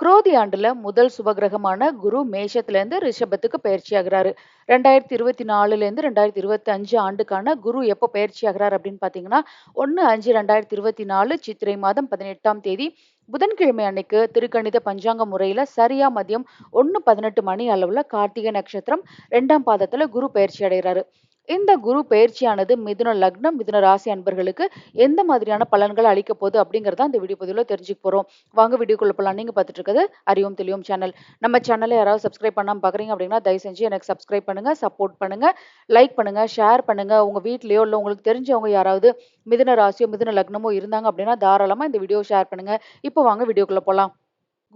குரோதி ஆண்டுல முதல் சுபகிரகமான குரு மேஷத்திலேருந்து ரிஷபத்துக்கு பயிற்சி ஆகிறாரு ரெண்டாயிரத்தி இருபத்தி நாலுல இருந்து ரெண்டாயிரத்தி இருபத்தி அஞ்சு ஆண்டுக்கான குரு எப்போ பயிற்சி ஆகிறார் அப்படின்னு பாத்தீங்கன்னா ஒன்னு அஞ்சு ரெண்டாயிரத்தி இருபத்தி நாலு சித்திரை மாதம் பதினெட்டாம் தேதி புதன்கிழமை அன்னைக்கு திருக்கணித பஞ்சாங்க முறையில சரியா மதியம் ஒன்னு பதினெட்டு மணி அளவுல கார்த்திகை நட்சத்திரம் ரெண்டாம் பாதத்துல குரு பயிற்சி அடைகிறாரு இந்த குரு பயிற்சியானது மிதுன லக்னம் மிதுன ராசி அன்பர்களுக்கு எந்த மாதிரியான பலன்கள் அளிக்க போகுது அப்படிங்கறத இந்த வீடியோ பதிவில் தெரிஞ்சுக்க போறோம். வாங்க வீடியோக்குள்ள போலாம். நீங்க பார்த்துட்டு இருக்கிறது அறிவும் தெளிவும் சேனல் நம்ம சேனலை யாராவது சப்ஸ்கிரைப் பண்ணாம பாக்குறீங்க அப்படின்னா தயவு செஞ்சு எனக்கு சப்ஸ்கிரைப் பண்ணுங்க சப்போர்ட் பண்ணுங்க லைக் பண்ணுங்க ஷேர் பண்ணுங்க. உங்க வீட்லயோ இல்லை உங்களுக்கு தெரிஞ்சவங்க யாராவது மிதுன ராசியோ மிதுன லக்னமோ இருந்தாங்க அப்படின்னா தாராளமா இந்த வீடியோ ஷேர் பண்ணுங்க. இப்போ வாங்க வீடியோக்குள்ள போலாம்.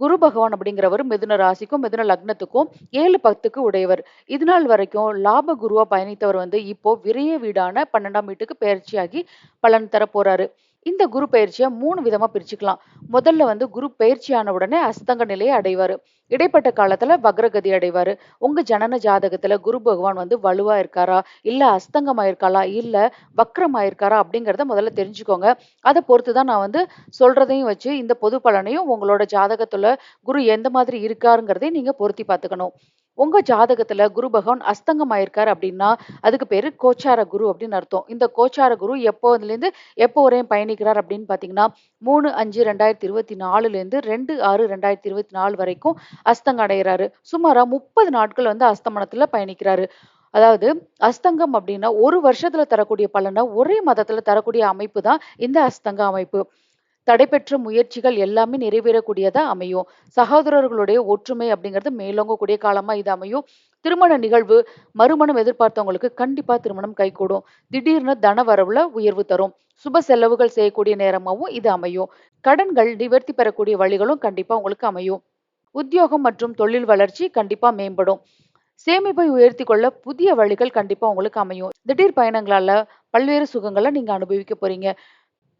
குரு பகவான் அப்படிங்கிறவர் மிதுன ராசிக்கும் மிதுன லக்னத்துக்கும் ஏழு பத்துக்கு உடையவர். இது நாள் வரைக்கும் லாப குருவா பயணித்தவர் வந்து இப்போ விரைய வீடான பன்னெண்டாம் வீட்டுக்கு பயிற்சியாகி பலன் தர போறாரு இந்த குரு பயிற்சியை மூணு விதமா பிரிச்சுக்கலாம். முதல்ல வந்து குரு பயிற்சியான உடனே அஸ்தங்க நிலையை அடைவாரு. இடைப்பட்ட காலத்துல வக்ரகதி அடைவாரு. உங்க ஜனன ஜாதகத்துல குரு பகவான் வந்து வலுவா இருக்காரா? இல்ல அஸ்தங்கமாயிருக்காளா? இல்ல வக்ரமாயிருக்காரா? அப்படிங்கிறத அப்படிங்கறத முதல்ல தெரிஞ்சுக்கோங்க. அதை பொறுத்துதான் நான் வந்து சொல்றதையும் வச்சு இந்த பொது பலனையும் உங்களோட ஜாதகத்துல குரு எந்த மாதிரி இருக்காருங்கிறதையும் நீங்க பொருத்தி பார்த்துக்கணும். உங்க ஜாதகத்துல குரு பகவான் அஸ்தங்கமாயிருக்காரு அப்படின்னா அதுக்கு பேரு கோச்சார குரு அப்படின்னு அர்த்தம். இந்த கோச்சார குரு எப்போதுல இருந்து எப்போ வரையும் பயணிக்கிறார் அப்படின்னு பாத்தீங்கன்னா மூணு அஞ்சு ரெண்டாயிரத்தி இருபத்தி நாலுல இருந்து ரெண்டு ஆறு ரெண்டாயிரத்தி இருபத்தி நாலு வரைக்கும் அஸ்தங்க அடைகிறாரு சுமாரா முப்பது நாட்கள் வந்து அஸ்தமனத்துல பயணிக்கிறாரு. அதாவது அஸ்தங்கம் அப்படின்னா ஒரு வருஷத்துல தரக்கூடிய பலனை ஒரே மதத்துல தரக்கூடிய அமைப்பு தான் இந்த அஸ்தங்க அமைப்பு. தடைபெற்ற முயற்சிகள் எல்லாமே நிறைவேறக்கூடியதா அமையும். சகோதரர்களுடைய ஒற்றுமை அப்படிங்கிறது மேலோங்கக்கூடிய காலமா இது அமையும். திருமண நிகழ்வு மறுமணம் எதிர்பார்த்தவங்களுக்கு கண்டிப்பா திருமணம் கைகூடும். திடீர்னு தன வரவுல உயர்வு தரும். சுப செலவுகள் செய்யக்கூடிய நேரமாவும் இது அமையும். கடன்கள் நிவர்த்தி பெறக்கூடிய வழிகளும் கண்டிப்பா உங்களுக்கு அமையும். உத்தியோகம் மற்றும் தொழில் வளர்ச்சி கண்டிப்பா மேம்படும். சேமிப்பை உயர்த்தி கொள்ள புதிய வழிகள் கண்டிப்பா உங்களுக்கு அமையும். திடீர் பயணங்களால பல்வேறு சுகங்களை நீங்க அனுபவிக்க போறீங்க.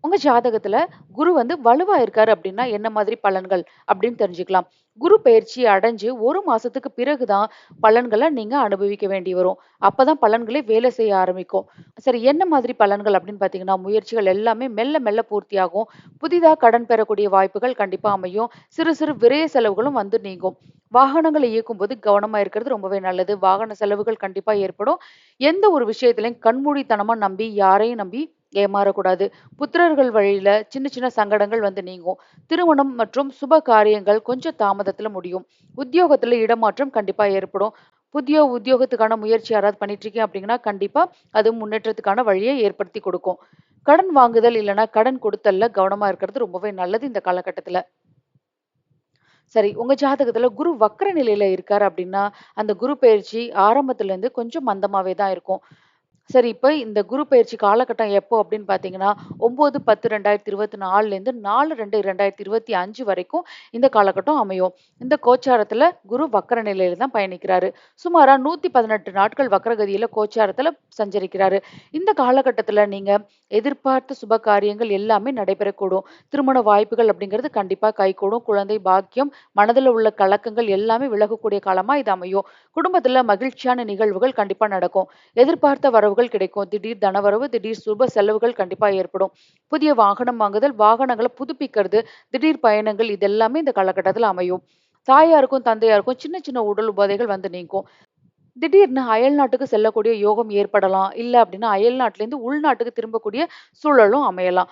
உங்க ஜாதகத்துல குரு வந்து வலுவா இருக்காரு அப்படின்னா என்ன மாதிரி பலன்கள் அப்படின்னு தெரிஞ்சுக்கலாம். குரு பயிற்சி அடைஞ்சு ஒரு மாசத்துக்கு பிறகுதான் பலன்களை நீங்க அனுபவிக்க வேண்டி வரும். அப்பதான் பலன்களே வேலை செய்ய ஆரம்பிக்கும். சரி என்ன மாதிரி பலன்கள் அப்படின்னு பாத்தீங்கன்னா முயற்சிகள் எல்லாமே மெல்ல மெல்ல பூர்த்தியாகும். புதிதாக கடன் பெறக்கூடிய வாய்ப்புகள் கண்டிப்பா அமையும். சிறு சிறு விரைய செலவுகளும் வந்து நீங்கும். வாகனங்களை இயக்கும் போது கவனமா இருக்கிறது ரொம்பவே நல்லது. வாகன செலவுகள் கண்டிப்பா ஏற்படும். எந்த ஒரு விஷயத்திலையும் கண்மூடித்தனமா நம்பி யாரையும் நம்பி ஏமாறக்கூடாது. புத்திரர்கள் வழியில சின்ன சின்ன சங்கடங்கள் வந்து நீங்கும். திருமணம் மற்றும் சுப காரியங்கள் கொஞ்சம் தாமதத்துல முடியும். உத்தியோகத்துல இடமாற்றம் கண்டிப்பா ஏற்படும். புதிய உத்தியோகத்துக்கான முயற்சி யாராவது பண்ணிட்டு இருக்கீங்க அப்படிங்கன்னா கண்டிப்பா அது முன்னேற்றத்துக்கான வழியை ஏற்படுத்தி கொடுக்கும். கடன் வாங்குதல் இல்லைன்னா கடன் கொடுத்தல்ல கவனமா இருக்கிறது ரொம்பவே நல்லது இந்த காலகட்டத்துல. சரி உங்க ஜாதகத்துல குரு வக்கர நிலையில இருக்காரு அப்படின்னா அந்த குரு பயிற்சி ஆரம்பத்துல இருந்து கொஞ்சம் மந்தமாவே தான் இருக்கும். சரி இப்போ இந்த குரு பயிற்சி காலகட்டம் எப்போ அப்படின்னு பார்த்தீங்கன்னா ஒம்பது பத்து ரெண்டாயிரத்தி இருபத்தி நாலுலேருந்து நாலு ரெண்டு ரெண்டாயிரத்தி இருபத்தி அஞ்சு வரைக்கும் இந்த காலகட்டம் அமையும். இந்த கோச்சாரத்தில் குரு வக்கர நிலையில தான் பயணிக்கிறாரு. சுமாராக நூற்றி பதினெட்டு நாட்கள் வக்கரகதியில் கோச்சாரத்தில் சஞ்சரிக்கிறாரு. இந்த காலகட்டத்தில் நீங்கள் எதிர்பார்த்த சுப காரியங்கள் எல்லாமே நடைபெறக்கூடும். திருமண வாய்ப்புகள் அப்படிங்கிறது கண்டிப்பாக கைகூடும். குழந்தை பாக்கியம் மனதில் உள்ள கலக்கங்கள் எல்லாமே விலகக்கூடிய காலமாக இது அமையும். குடும்பத்தில் மகிழ்ச்சியான நிகழ்வுகள் கண்டிப்பாக நடக்கும். எதிர்பார்த்த வரவுகள் லாபங்கள் கிடைக்கும். திடீர் தனவரவு திடீர் சுப செலவுகள் கண்டிப்பா ஏற்படும். புதிய வாகனம் வாங்குதல் வாகனங்களை புதுப்பிக்கிறது திடீர் பயணங்கள் இதெல்லாமே இந்த காலகட்டத்தில் அமையும். தாயாருக்கும் தந்தையாருக்கும் சின்ன சின்ன உடல் உபாதைகள் வந்து நீங்கும். திடீர்னு அயல் நாட்டுக்கு செல்லக்கூடிய யோகம் ஏற்படலாம். இல்லை அப்படின்னா அயல் நாட்டிலேருந்து உள்நாட்டுக்கு திரும்பக்கூடிய சூழலும் அமையலாம்.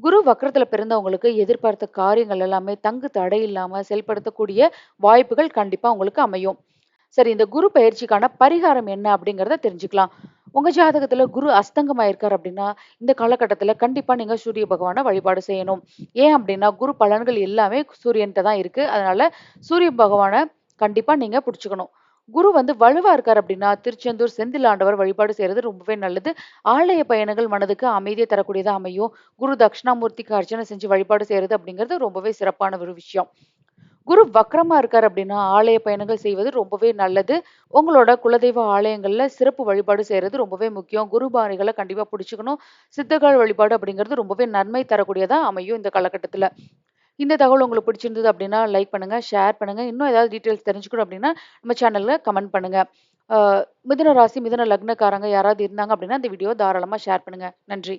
குரு வக்கரத்துல பிறந்தவங்களுக்கு எதிர்பார்த்த காரியங்கள் எல்லாமே தங்கு தடை இல்லாம செயல்படுத்தக்கூடிய வாய்ப்புகள் கண்டிப்பா உங்களுக்கு அமையும். சரி இந்த குரு பயிற்சிக்கான பரிகாரம் என்ன அப்படிங்கிறத தெரிஞ்சுக்கலாம். உங்க ஜாதகத்துல குரு அஸ்தங்கமாயிருக்காரு அப்படின்னா இந்த காலகட்டத்துல கண்டிப்பா நீங்க சூரிய பகவானை வழிபாடு செய்யணும். ஏன் அப்படின்னா குரு பலன்கள் எல்லாமே சூரியன்கிட்ட தான் இருக்கு. அதனால சூரிய பகவானை கண்டிப்பா நீங்க பிடிச்சுக்கணும். குரு வந்து வலுவா இருக்காரு அப்படின்னா திருச்செந்தூர் செந்தில் ஆண்டவர் வழிபாடு செய்யறது ரொம்பவே நல்லது. ஆலய பயணங்கள் மனதுக்கு அமைதியை தரக்கூடியதா அமையும். குரு தட்சிணாமூர்த்திக்கு அர்ச்சனை செஞ்சு வழிபாடு செய்யறது அப்படிங்கிறது ரொம்பவே சிறப்பான ஒரு விஷயம். குரு வக்ரமா இருக்கார் அப்படின்னா ஆலய பயணங்கள் செய்வது ரொம்பவே நல்லது. உங்களோட குலதெய்வ ஆலயங்கள்ல சிறப்பு வழிபாடு செய்யறது ரொம்பவே முக்கியம். குருபாணிகளை கண்டிப்பா பிடிச்சிக்கணும். சித்தகால் வழிபாடு அப்படிங்கிறது ரொம்பவே நன்மை தரக்கூடியதா அமையும் இந்த காலகட்டத்துல. இந்த தகவல் உங்களுக்கு பிடிச்சிருந்தது அப்படின்னா லைக் பண்ணுங்க ஷேர் பண்ணுங்க. இன்னும் ஏதாவது டீட்டெயில்ஸ் தெரிஞ்சுக்கணும் அப்படின்னா நம்ம சேனல்ல கமெண்ட் பண்ணுங்க. மிதன ராசி மிதன லக்னக்காரங்க யாராவது இருந்தாங்க அப்படின்னா இந்த வீடியோ தாராளமாக ஷேர் பண்ணுங்க. நன்றி.